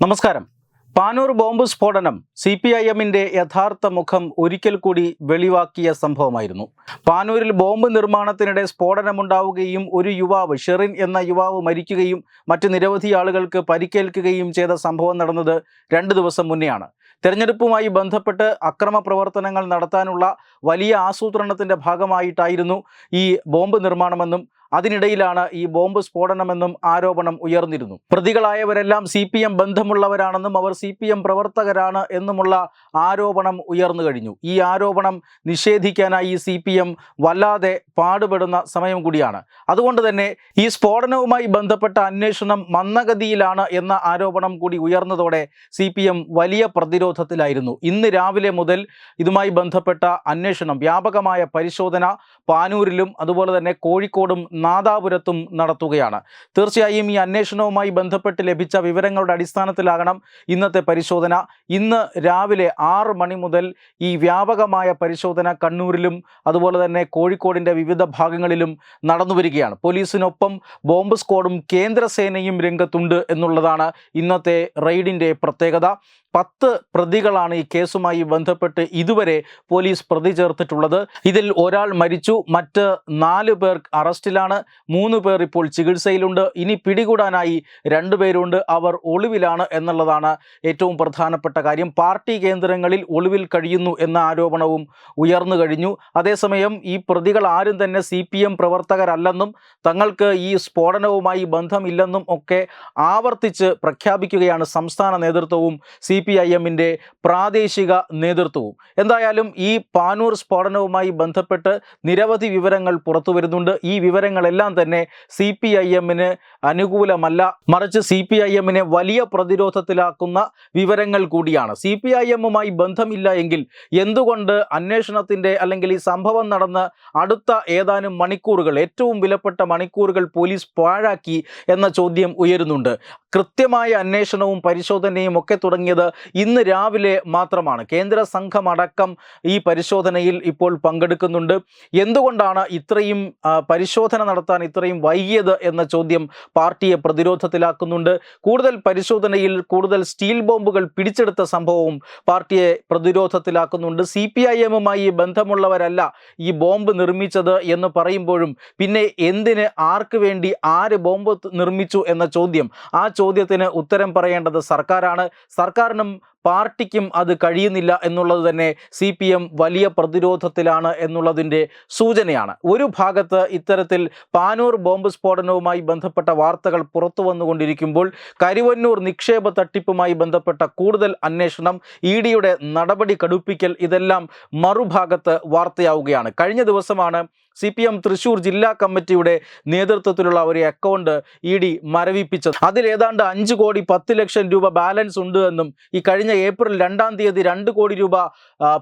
നമസ്കാരം. പാനൂർ ബോംബ് സ്ഫോടനം C P I എമ്മിന്റെ യഥാർത്ഥ മുഖം ഒരിക്കൽ കൂടി വെളിവാക്കിയ സംഭവമായിരുന്നു. പാനൂരിൽ ബോംബ് നിർമ്മാണത്തിനിടെ സ്ഫോടനമുണ്ടാവുകയും ഒരു യുവാവ് ഷെറിൻ എന്ന യുവാവ് മരിക്കുകയും മറ്റ് നിരവധി ആളുകൾക്ക് പരിക്കേൽക്കുകയും ചെയ്ത സംഭവം നടന്നത് രണ്ട് ദിവസം മുന്നെയാണ്. തെരഞ്ഞെടുപ്പുമായി ബന്ധപ്പെട്ട് അക്രമ പ്രവർത്തനങ്ങൾ നടത്താനുള്ള വലിയ ആസൂത്രണത്തിന്റെ ഭാഗമായിട്ടായിരുന്നു ഈ ബോംബ് നിർമ്മാണമെന്നും അതിനിടയിലാണ് ഈ ബോംബ് സ്ഫോടനമെന്നും ആരോപണം ഉയർന്നിരുന്നു. പ്രതികളായവരെല്ലാം സി പി എം ബന്ധമുള്ളവരാണെന്നും അവർ സി പി എം പ്രവർത്തകരാണ് എന്നുമുള്ള ആരോപണം ഉയർന്നു കഴിഞ്ഞു. ഈ ആരോപണം നിഷേധിക്കാനായി സി പി എം വല്ലാതെ പാടുപെടുന്ന സമയം കൂടിയാണ്. അതുകൊണ്ട് തന്നെ ഈ സ്ഫോടനവുമായി ബന്ധപ്പെട്ട അന്വേഷണം മന്ദഗതിയിലാണ് എന്ന ആരോപണം കൂടി ഉയർന്നതോടെ സി പി എം വലിയ പ്രതിരോധത്തിലായിരുന്നു. ഇന്ന് രാവിലെ മുതൽ ഇതുമായി ബന്ധപ്പെട്ട അന്വേഷണം വ്യാപകമായ പരിശോധന പാനൂരിലും അതുപോലെ തന്നെ കോഴിക്കോടും നാദാപുരത്തും നടത്തുകയാണ്. തീർച്ചയായും ഈ അന്വേഷണവുമായി ബന്ധപ്പെട്ട് ലഭിച്ച വിവരങ്ങളുടെ അടിസ്ഥാനത്തിലാകണം ഇന്നത്തെ പരിശോധന. ഇന്ന് രാവിലെ ആറ് മണി മുതൽ ഈ വ്യാപകമായ പരിശോധന കണ്ണൂരിലും അതുപോലെ തന്നെ കോഴിക്കോടിന്റെ വിവിധ ഭാഗങ്ങളിലും നടന്നു വരികയാണ്. പോലീസിനൊപ്പം ബോംബ് സ്ക്വാഡും കേന്ദ്രസേനയും രംഗത്തുണ്ട് എന്നുള്ളതാണ് ഇന്നത്തെ റെയ്ഡിന്റെ പ്രത്യേകത. പത്ത് പ്രതികളാണ് ഈ കേസുമായി ബന്ധപ്പെട്ട് ഇതുവരെ പോലീസ് പ്രതി ചേർത്തിട്ടുള്ളത്. ഇതിൽ ഒരാൾ മരിച്ചു മറ്റ് നാല് പേർ അറസ്റ്റിലാണ് മൂന്ന് പേർ ഇപ്പോൾ ചികിത്സയിലുണ്ട്. ഇനി പിടികൂടാനായി രണ്ടുപേരുണ്ട് അവർ ഒളിവിലാണ് എന്നുള്ളതാണ് ഏറ്റവും പ്രധാനപ്പെട്ട കാര്യം. പാർട്ടി കേന്ദ്രങ്ങളിൽ ഒളിവിൽ കഴിയുന്നു എന്ന ആരോപണവും ഉയർന്നു കഴിഞ്ഞു. അതേസമയം ഈ പ്രതികൾ ആരും തന്നെ സി പി എം പ്രവർത്തകരല്ലെന്നും തങ്ങൾക്ക് ഈ സ്ഫോടനവുമായി ബന്ധമില്ലെന്നും ഒക്കെ ആവർത്തിച്ച് പ്രഖ്യാപിക്കുകയാണ് സംസ്ഥാന നേതൃത്വവും സി എമ്മിന്റെ പ്രാദേശിക നേതൃത്വവും. എന്തായാലും ഈ പാനൂർ സ്ഫോടനവുമായി ബന്ധപ്പെട്ട് നിരവധി വിവരങ്ങൾ പുറത്തു വരുന്നുണ്ട്. ഈ വിവരങ്ങളെല്ലാം തന്നെ സി പി ഐ എമ്മിന് അനുകൂലമല്ല. മറിച്ച് സി പി ഐ എമ്മിനെ വലിയ പ്രതിരോധത്തിലാക്കുന്ന വിവരങ്ങൾ കൂടിയാണ്. സി പി ഐ എമ്മുമായി ബന്ധമില്ല എങ്കിൽ എന്തുകൊണ്ട് അന്വേഷണത്തിന്റെ അല്ലെങ്കിൽ ഈ സംഭവം നടന്ന അടുത്ത ഏതാനും മണിക്കൂറുകൾ ഏറ്റവും വിലപ്പെട്ട മണിക്കൂറുകൾ പോലീസ് പാഴാക്കി എന്ന ചോദ്യം ഉയരുന്നുണ്ട്. കൃത്യമായ അന്വേഷണവും പരിശോധനയും ഒക്കെ തുടങ്ങിയത് ഇന്ന് രാവിലെ മാത്രമാണ്. കേന്ദ്ര സംഘമടക്കം ഈ പരിശോധനയിൽ ഇപ്പോൾ പങ്കെടുക്കുന്നുണ്ട്. എന്തുകൊണ്ടാണ് ഇത്രയും പരിശോധന നടത്താൻ ഇത്രയും വൈകിയത് എന്ന ചോദ്യം പാർട്ടിയെ പ്രതിരോധത്തിലാക്കുന്നുണ്ട്. കൂടുതൽ പരിശോധനയിൽ കൂടുതൽ സ്റ്റീൽ ബോംബുകൾ പിടിച്ചെടുത്ത സംഭവവും പാർട്ടിയെ പ്രതിരോധത്തിലാക്കുന്നുണ്ട്. സി പി ഐ എമ്മുമായി ബന്ധമുള്ളവരല്ല ഈ ബോംബ് നിർമ്മിച്ചത് എന്ന് പറയുമ്പോഴും പിന്നെ എന്തിന് ആർക്ക് വേണ്ടി ആര് ബോംബ് നിർമ്മിച്ചു എന്ന ചോദ്യം. ആ ചോദ്യത്തിന് ഉത്തരം പറയേണ്ടത് സർക്കാരാണ്. സർക്കാരിനും പാർട്ടിക്കും അത് കഴിയുന്നില്ല എന്നുള്ളത് തന്നെ സി പി എം വലിയ പ്രതിരോധത്തിലാണ് എന്നുള്ളതിന്റെ സൂചനയാണ്. ഒരു ഭാഗത്ത് ഇത്തരത്തിൽ പാനൂർ ബോംബ് സ്ഫോടനവുമായി ബന്ധപ്പെട്ട വാർത്തകൾ പുറത്തു വന്നുകൊണ്ടിരിക്കുമ്പോൾ കരുവന്നൂർ നിക്ഷേപ തട്ടിപ്പുമായി ബന്ധപ്പെട്ട കൂടുതൽ അന്വേഷണം ഇ ഡിയുടെ നടപടി കടുപ്പിക്കൽ ഇതെല്ലാം മറുഭാഗത്ത് വാർത്തയാവുകയാണ്. കഴിഞ്ഞ ദിവസമാണ് സി പി എം തൃശൂർ ജില്ലാ കമ്മിറ്റിയുടെ നേതൃത്വത്തിലുള്ള ഒരു അക്കൗണ്ട് ഇ ഡി മരവിപ്പിച്ചത്. അതിൽ ഏതാണ്ട് അഞ്ച് കോടി പത്ത് ലക്ഷം രൂപ ബാലൻസ് ഉണ്ട് എന്നും ഈ കഴിഞ്ഞ ഏപ്രിൽ രണ്ടാം തീയതി രണ്ട് കോടി രൂപ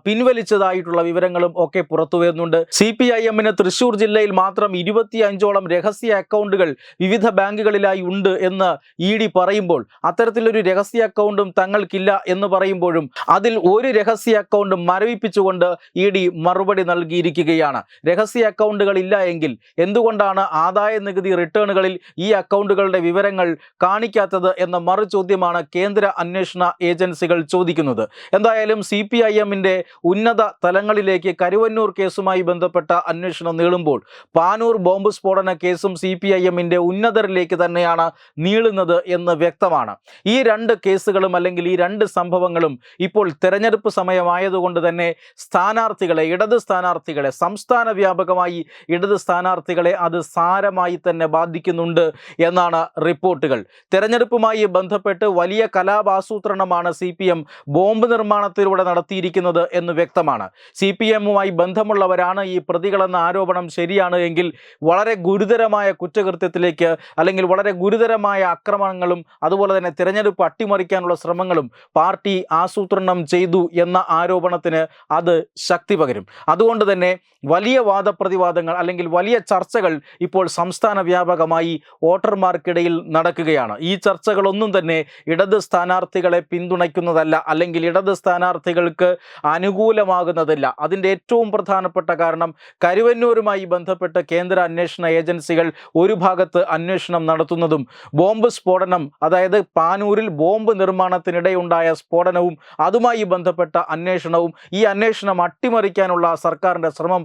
പിൻവലിച്ചതായിട്ടുള്ള വിവരങ്ങളും ഒക്കെ പുറത്തു വരുന്നുണ്ട്. സി പി ഐ എമ്മിന് തൃശൂർ ജില്ലയിൽ മാത്രം ഇരുപത്തി അഞ്ചോളം രഹസ്യ അക്കൗണ്ടുകൾ വിവിധ ബാങ്കുകളിലായി ഉണ്ട് എന്ന് ഇ ഡി പറയുമ്പോൾ അത്തരത്തിലൊരു രഹസ്യ അക്കൗണ്ടും തങ്ങൾക്കില്ല എന്ന് പറയുമ്പോഴും അതിൽ ഒരു രഹസ്യ അക്കൗണ്ട് മരവിപ്പിച്ചുകൊണ്ട് ഇ ഡി മറുപടി നൽകിയിരിക്കുകയാണ്. രഹസ്യ അക്കൗണ്ടുകൾ ഇല്ല എങ്കിൽ എന്തുകൊണ്ടാണ് ആദായ നികുതി റിട്ടേണുകളിൽ ഈ അക്കൗണ്ടുകളുടെ വിവരങ്ങൾ കാണിക്കാത്തത് എന്ന മറു ചോദ്യമാണ് കേന്ദ്ര അന്വേഷണ ഏജൻസികൾ ചോദിക്കുന്നത്. എന്തായാലും സി പി ഐ എമ്മിന്റെ ഉന്നത തലങ്ങളിലേക്ക് കരുവന്നൂർ കേസുമായി ബന്ധപ്പെട്ട അന്വേഷണം നീളുമ്പോൾ പാനൂർ ബോംബ് സ്ഫോടന കേസും സി പി ഐ എമ്മിന്റെ ഉന്നതരിലേക്ക് തന്നെയാണ് നീളുന്നത് എന്ന് വ്യക്തമാണ്. ഈ രണ്ട് കേസുകളും അല്ലെങ്കിൽ ഈ രണ്ട് സംഭവങ്ങളും ഇപ്പോൾ തെരഞ്ഞെടുപ്പ് സമയമായതുകൊണ്ട് തന്നെ സ്ഥാനാർത്ഥികളെ ഇടത് സ്ഥാനാർത്ഥികളെ സംസ്ഥാന വ്യാപകമായി ഇടത് സ്ഥാനാർത്ഥികളെ അത് സാരമായി തന്നെ ബാധിക്കുന്നുണ്ട് എന്നാണ് റിപ്പോർട്ടുകൾ. തെരഞ്ഞെടുപ്പുമായി ബന്ധപ്പെട്ട് വലിയ കലാപാസൂത്രണമാണ് സി പി എം ബോംബ് നിർമ്മാണത്തിലൂടെ നടത്തിയിരിക്കുന്നത് എന്ന് വ്യക്തമാണ്. സി പി എമ്മുമായി ബന്ധമുള്ളവരാണ് ഈ പ്രതികളെന്ന ആരോപണം ശരിയാണ് എങ്കിൽ വളരെ ഗുരുതരമായ കുറ്റകൃത്യത്തിലേക്ക് അല്ലെങ്കിൽ വളരെ ഗുരുതരമായ ആക്രമണങ്ങളും അതുപോലെ തന്നെ തിരഞ്ഞെടുപ്പ് അട്ടിമറിക്കാനുള്ള ശ്രമങ്ങളും പാർട്ടി ആസൂത്രണം ചെയ്തു എന്ന ആരോപണത്തിന് അത് ശക്തി പകരും. അതുകൊണ്ട് തന്നെ വലിയ വാദപ്രതിവാദ വാഗ്വാദങ്ങൾ അല്ലെങ്കിൽ വലിയ ചർച്ചകൾ ഇപ്പോൾ സംസ്ഥാന വ്യാപകമായി വോട്ടർമാർക്കിടയിൽ നടക്കുകയാണ്. ഈ ചർച്ചകളൊന്നും തന്നെ ഇടത് സ്ഥാനാർത്ഥികളെ പിന്തുണയ്ക്കുന്നതല്ല അല്ലെങ്കിൽ ഇടത് സ്ഥാനാർത്ഥികൾക്ക് അനുകൂലമാകുന്നതല്ല. അതിന്റെ ഏറ്റവും പ്രധാനപ്പെട്ട കാരണം കരുവന്നൂരുമായി ബന്ധപ്പെട്ട് കേന്ദ്ര അന്വേഷണ ഏജൻസികൾ ഒരു ഭാഗത്ത് അന്വേഷണം നടത്തുന്നതും ബോംബ് സ്ഫോടനം അതായത് പാനൂരിൽ ബോംബ് നിർമ്മാണത്തിനിടെയുണ്ടായ സ്ഫോടനവും അതുമായി ബന്ധപ്പെട്ട അന്വേഷണവും ഈ അന്വേഷണം അട്ടിമറിക്കാനുള്ള സർക്കാരിന്റെ ശ്രമം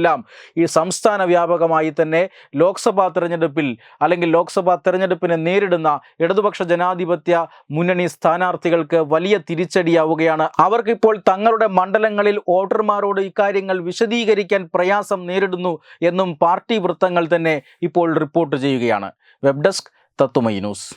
പരാജയപ്പെടുത്തുന്നതുമെല്ലാം ഈ സംസ്ഥാന വ്യാപകമായി തന്നെ ലോക്സഭാ തെരഞ്ഞെടുപ്പിൽ അല്ലെങ്കിൽ ലോക്സഭാ തെരഞ്ഞെടുപ്പിനെ നേരിടുന്ന ഇടതുപക്ഷ ജനാധിപത്യ മുന്നണി സ്ഥാനാർത്ഥികൾക്ക് വലിയ തിരിച്ചടിയാവുകയാണ്. അവർക്കിപ്പോൾ തങ്ങളുടെ മണ്ഡലങ്ങളിൽ വോട്ടർമാരോട് ഇക്കാര്യങ്ങൾ വിശദീകരിക്കാൻ പ്രയാസം നേരിടുന്നു എന്നും പാർട്ടി വൃത്തങ്ങൾ തന്നെ ഇപ്പോൾ റിപ്പോർട്ട് ചെയ്യുകയാണ്. വെബ് ഡെസ്ക് തത്തുമൈ ന്യൂസ്.